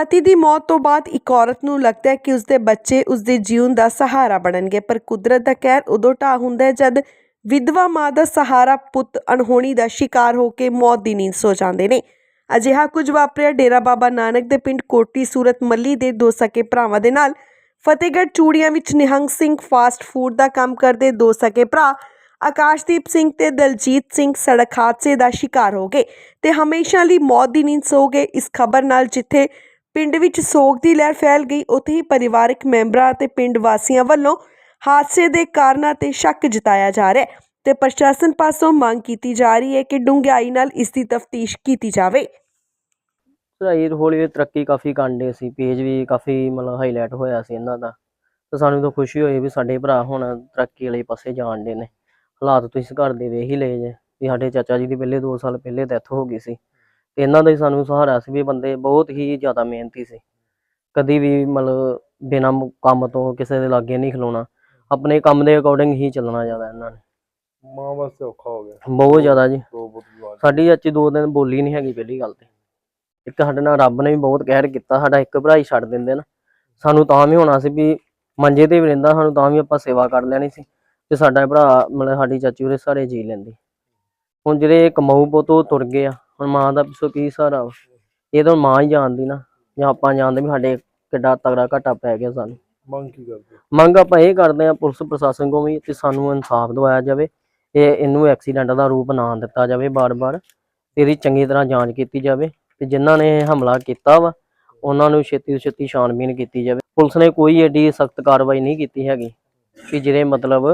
ਪਤੀ ਦੀ ਮੌਤ ਤੋਂ ਬਾਅਦ ਇੱਕ ਔਰਤ ਨੂੰ ਲੱਗਦਾ ਹੈ ਕਿ ਉਸਦੇ ਬੱਚੇ ਉਸਦੇ ਜੀਵਨ ਦਾ ਸਹਾਰਾ ਬਣਨਗੇ। ਪਰ ਕੁਦਰਤ ਦਾ ਕਹਿਰ ਉਦੋਂ ਢਾਹ ਹੁੰਦਾ ਹੈ ਜਦ ਵਿਧਵਾ ਮਾਂ ਦਾ ਸਹਾਰਾ ਪੁੱਤ ਅਣਹੋਣੀ ਦਾ ਸ਼ਿਕਾਰ ਹੋ ਕੇ ਮੌਤ ਦੀ ਨੀਂਦ ਸੋ ਜਾਂਦੇ ਨੇ। ਅਜਿਹਾ ਕੁਝ ਵਾਪਰਿਆ ਡੇਰਾ ਬਾਬਾ ਨਾਨਕ ਦੇ ਪਿੰਡ ਕੋਟੀ ਸੂਰਤ ਮੱਲੀ ਦੇ ਦੋ ਸਕੇ ਭਰਾਵਾਂ ਦੇ ਨਾਲ। ਫਤਿਹਗੜ੍ਹ ਚੂੜੀਆਂ ਵਿੱਚ ਨਿਹੰਗ ਸਿੰਘ ਫਾਸਟ ਫੂਡ ਦਾ ਕੰਮ ਕਰਦੇ ਦੋ ਸਕੇ ਭਰਾ ਆਕਾਸ਼ਦੀਪ ਸਿੰਘ ਤੇ ਦਲਜੀਤ ਸਿੰਘ ਸੜਕ ਹਾਦਸੇ ਦਾ ਸ਼ਿਕਾਰ ਹੋ ਗਏ ਤੇ ਹਮੇਸ਼ਾ ਲਈ ਮੌਤ ਦੀ ਨੀਂਦ ਸੋ ਗਏ। ਇਸ ਖਬਰ ਨਾਲ ਜਿੱਥੇ ਪਿੰਡ ਵਿੱਚ ਸੋਗ ਦੀ ਲਹਿਰ ਫੈਲ ਗਈ। ਉੱਥੇ ਹੀ ਪਰਿਵਾਰਕ ਮੈਂਬਰਾਂ ਅਤੇ ਪਿੰਡ ਵਾਸੀਆਂ ਵੱਲੋਂ ਹਾਦਸੇ ਦੇ ਕਾਰਨਾਂ ਤੇ ਸ਼ੱਕ ਜਤਾਇਆ ਜਾ ਰਿਹਾ ਹੈ ਤੇ ਪ੍ਰਸ਼ਾਸਨ ਪਾਸੋਂ ਮੰਗ ਕੀਤੀ ਜਾ ਰਹੀ ਹੈ ਕਿ ਡੂੰਘਾਈ ਨਾਲ ਇਸ ਦੀ ਤਫਤੀਸ਼ ਕੀਤੀ ਜਾਵੇ। ਚੜਾਈ ਹੌਲੀ ਹੌਲੀ ਤਰੱਕੀ ਕਾਫੀ ਕਾਂਡੇ ਸੀ। ਪੇਜ ਵੀ ਕਾਫੀ ਮਤਲਬ ਹਾਈਲਾਈਟ ਹੋਇਆ ਸੀ ਇਹਨਾਂ ਦਾ। ਤੇ ਸਾਨੂੰ ਤਾਂ ਖੁਸ਼ੀ ਹੋਈ ਵੀ ਸਾਡੇ ਭਰਾ ਹੁਣ ਤਰੱਕੀ ਵਾਲੇ ਪਾਸੇ ਜਾਣ ਦੇ ਨੇ। ਹਾਲਾਤ ਤੁਸੀਂ ਘਰ ਦੇ ਵੇਖ ਹੀ ਲਏ ਜੇ ਵੀ ਸਾਡੇ ਚਾਚਾ ਜੀ ਦੀ ਪਹਿਲੇ 2 ਸਾਲ ਪਹਿਲੇ ਡੈਥ ਹੋ ਗਈ ਸੀ। ਇਹਨਾਂ ਦਾ ਹੀ ਸਾਨੂੰ ਸਹਾਰਾ ਸੀ ਵੀ ਬੰਦੇ ਬਹੁਤ ਹੀ ਜ਼ਿਆਦਾ ਮਿਹਨਤੀ ਸੀ। ਕਦੀ ਵੀ ਮਤਲਬ ਬਿਨਾਂ ਕੰਮ ਤੋਂ ਕਿਸੇ ਦੇ ਲਾਗੇ ਨਹੀਂ ਖਲੋਣਾ। ਆਪਣੇ ਕੰਮ ਦੇ ਅਕੋਰਡਿੰਗ ਹੀ ਚੱਲਣਾ ਜ਼ਿਆਦਾ ਇਹਨਾਂ ਨੇ। ਮਾਂ ਵਾਸਤੇ ਔਖਾ ਹੋ ਗਿਆ। ਬਹੁਤ ਜ਼ਿਆਦਾ ਜੀ। ਸਾਡੀ ਚਾਚੀ ਦੋ ਦਿਨ ਬੋਲੀ ਨਹੀਂ ਹੈਗੀ ਪਹਿਲੀ ਗੱਲ ਤੇ। ਇੱਕ ਸਾਡੇ ਨਾਲ ਰੱਬ ਨੇ ਵੀ ਬਹੁਤ ਕਹਿਰ ਕੀਤਾ ਸਾਡਾ ਇੱਕ ਭਰਾ ਹੀ ਛੱਡ ਦਿੰਦੇ ਨਾ। ਸਾਨੂੰ ਤਾਂ ਵੀ ਹੋਣਾ ਸੀ ਵੀ ਮੰਜੇ ਤੇ ਵੀ ਰਹਿੰਦਾ ਸਾਨੂੰ ਤਾਂ ਵੀ ਆਪਾਂ ਸੇਵਾ ਕਰ ਲੈਣੀ ਸੀ ਤੇ ਸਾਡਾ ਭਰਾ ਮਤਲਬ ਸਾਡੀ ਚਾਚੀ ਉਹਦੇ ਸਾਰੇ ਜੀ ਲੈਂਦੀ। ਹੁਣ ਜਿਹੜੇ ਕਮਾਊ ਪੁੱਤ ਉਹ ਤੁਰ ਗਏ ਆ। ਹੁਣ ਮਾਂ ਦਾ ਪਿੱਛੋਂ ਕੀ ਸਹਾਰਾ ਵਾ? ਇਹ ਤਾਂ ਮਾਂ ਹੀ ਜਾਣਦੀ ਨਾ ਜਾਂ ਆਪਾਂ ਜਾਣਦੇ ਵੀ ਸਾਡੇ ਕਿੱਡਾ ਤਗੜਾ ਘਾਟਾ ਪੈ ਗਿਆ ਸਾਨੂੰ। ਮੰਗ ਕੀ ਕਰਦੇ? ਮੰਗ ਆਪਾਂ ਇਹ ਕਰਦੇ ਆ ਪੁਲਿਸ ਪ੍ਰਸ਼ਾਸਨ ਕੋਲ ਵੀ ਕਿ ਸਾਨੂੰ ਇਨਸਾਫ ਦਿਵਾਇਆ ਜਾਵੇ ਇਹ ਇਹਨੂੰ ਐਕਸੀਡੈਂਟ ਦਾ ਰੂਪ ਨਾ ਦਿੱਤਾ ਜਾਵੇ ਬਾਰ-ਬਾਰ ਤੇ ਇਹਦੀ ਚੰਗੀ ਤਰ੍ਹਾਂ ਜਾਂਚ ਕੀਤੀ ਜਾਵੇ ਤੇ ਜਿਨ੍ਹਾਂ ਨੇ ਇਹ ਹਮਲਾ ਕੀਤਾ ਵਾ ਉਹਨਾਂ ਨੂੰ ਛੇਤੀ ਤੋਂ ਛੇਤੀ ਛਾਣਬੀਨ ਕੀਤੀ ਜਾਵੇ। ਪੁਲਿਸ ਨੇ ਕੋਈ ਏਡੀ ਸਖਤ ਕਾਰਵਾਈ ਨਹੀਂ ਕੀਤੀ ਹੈਗੀ ਕਿ ਜਿਹੜੇ ਮਤਲਬ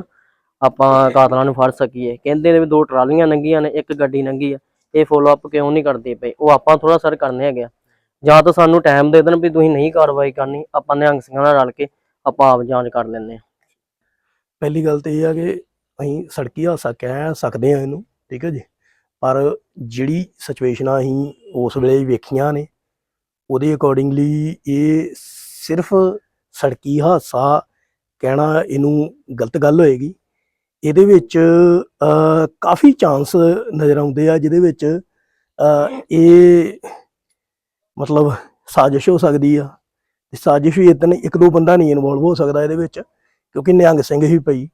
ਆਪਾਂ ਕਾਤਲਾਂ ਨੂੰ ਫੜ ਸਕੀਏ। ਕਹਿੰਦੇ ਨੇ ਵੀ ਦੋ ਟਰਾਲੀਆਂ ਲੰਘੀਆਂ ਨੇ ਇੱਕ ਗੱਡੀ ਲੰਘੀ ਆ ਇਹ ਫੋਲੋ ਅਪ ਕਿਉਂ ਨਹੀਂ ਕਰਦੇ ਪਏ? ਉਹ ਆਪਾਂ ਥੋੜਾ ਸਰ ਕਰਨੇ ਹੈਗੇ ਆ। ਜਾਂ ਤਾਂ ਸਾਨੂੰ ਟਾਈਮ ਦੇ ਦੇਣ ਵੀ ਤੁਸੀਂ ਨਹੀਂ ਕਾਰਵਾਈ ਕਰਨੀ, ਆਪਾਂ ਨਿਹੰਗ ਸਿੰਘਾਂ ਨਾਲ ਰਲ ਕੇ ਆਪਾਂ ਆਪ ਜਾਂਚ ਕਰ ਲੈਂਦੇ ਹਾਂ ਪਹਿਲੀ ਗੱਲ ਤੇ ਇਹ ਆ ਕਿ ਅਸੀਂ ਸੜਕੀ ਹਾਦਸਾ ਕਹਿ ਸਕਦੇ ਆ ਇਹਨੂੰ, ਠੀਕ ਹੈ ਜੀ? ਪਰ ਜਿਹੜੀ ਸਿਚੁਏਸ਼ਨਾਂ ਅਸੀਂ ਉਸ ਵੇਲੇ ਵੇਖੀਆਂ ਨੇ, ਉਹਦੇ ਅਕੋਰਡਿੰਗਲੀ ਇਹ ਸਿਰਫ ਸੜਕੀ ਹਾਦਸਾ ਕਹਿਣਾ ਇਹਨੂੰ ਗਲਤ ਗੱਲ ਹੋਏਗੀ। ਇਹਦੇ ਵਿੱਚ ਕਾਫੀ ਚਾਂਸ ਨਜ਼ਰ ਆਉਂਦੇ ਆ ਜਿਹਦੇ ਵਿੱਚ ਇਹ ਮਤਲਬ ਸਾਜ਼ਿਸ਼ ਹੋ ਸਕਦੀ ਆ। ਤੇ ਸਾਜ਼ਿਸ਼ ਵੀ ਇਤਨ ਇੱਕ ਦੋ ਬੰਦਾ ਨਹੀਂ ਇਨਵੋਲਵ ਹੋ ਸਕਦਾ ਇਹਦੇ ਵਿੱਚ ਕਿਉਂਕਿ ਨਿਹੰਗ ਸਿੰਘ ਹੀ ਪਈ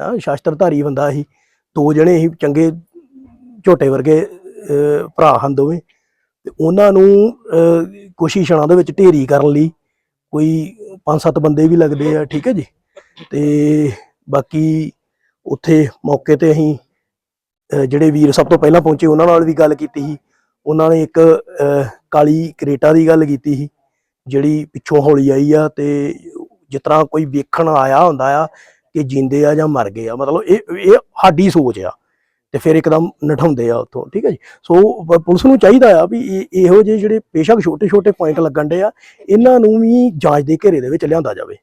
ਹਾਂ ਸ਼ਾਸਤਰਧਾਰੀ ਬੰਦਾ ਸੀ। ਦੋ ਜਣੇ ਹੀ ਚੰਗੇ ਝੋਟੇ ਵਰਗੇ ਭਰਾ ਹਨ ਦੋਵੇਂ। ਤੇ ਉਹਨਾਂ ਨੂੰ ਅਹ, ਕੋਸ਼ਿਸ਼ਾਂ ਦੇ ਵਿੱਚ ਢੇਰੀ ਕਰਨ ਲਈ ਕੋਈ ਪੰਜ ਸੱਤ ਬੰਦੇ ਵੀ ਲੱਗਦੇ ਆ ਠੀਕ ਹੈ ਜੀ। ਤੇ ਬਾਕੀ ਉੱਥੇ ਮੌਕੇ ਤੇ ਅਸੀਂ ਜਿਹੜੇ ਵੀਰ ਸਭ ਤੋਂ ਪਹਿਲਾਂ ਪਹੁੰਚੇ, ਉਹਨਾਂ ਨਾਲ ਵੀ ਗੱਲ ਕੀਤੀ ਸੀ। ਉਹਨਾਂ ਨੇ ਇੱਕ ਕਾਲੀ ਕਰੇਟਾ ਦੀ ਗੱਲ ਕੀਤੀ ਸੀ, ਜਿਹੜੀ ਪਿੱਛੋਂ ਹੌਲੀ ਆਈ ਆ ਤੇ ਜਿਸ ਤਰ੍ਹਾਂ ਕੋਈ ਵੇਖਣ ਆਇਆ ਹੁੰਦਾ ਆ ਕਿ ਜਿੰਦੇ ਆ ਜਾਂ ਮਰ ਗਏ ਆ, ਮਤਲਬ ਇਹ ਇਹ ਸਾਡੀ ਸੋਚ ਆ ਤੇ ਫਿਰ ਇੱਕਦਮ ਨਠਾਉਂਦੇ ਆ ਉੱਥੋਂ, ਠੀਕ ਹੈ ਜੀ? ਸੋ ਪੁਲਿਸ ਨੂੰ ਚਾਹੀਦਾ ਆ ਵੀ ਇਹ- ਇਹੋ ਜਿਹੇ ਜਿਹੜੇ ਬੇਸ਼ੱਕ ਛੋਟੇ ਛੋਟੇ ਪੁਆਇੰਟ ਲੱਗਣ ਦੇ ਆ, ਇਹਨਾਂ ਨੂੰ ਵੀ ਜਾਂਚ ਦੇ ਘੇਰੇ ਦੇ ਵਿੱਚ ਲਿਆਂਦਾ ਜਾਵੇ।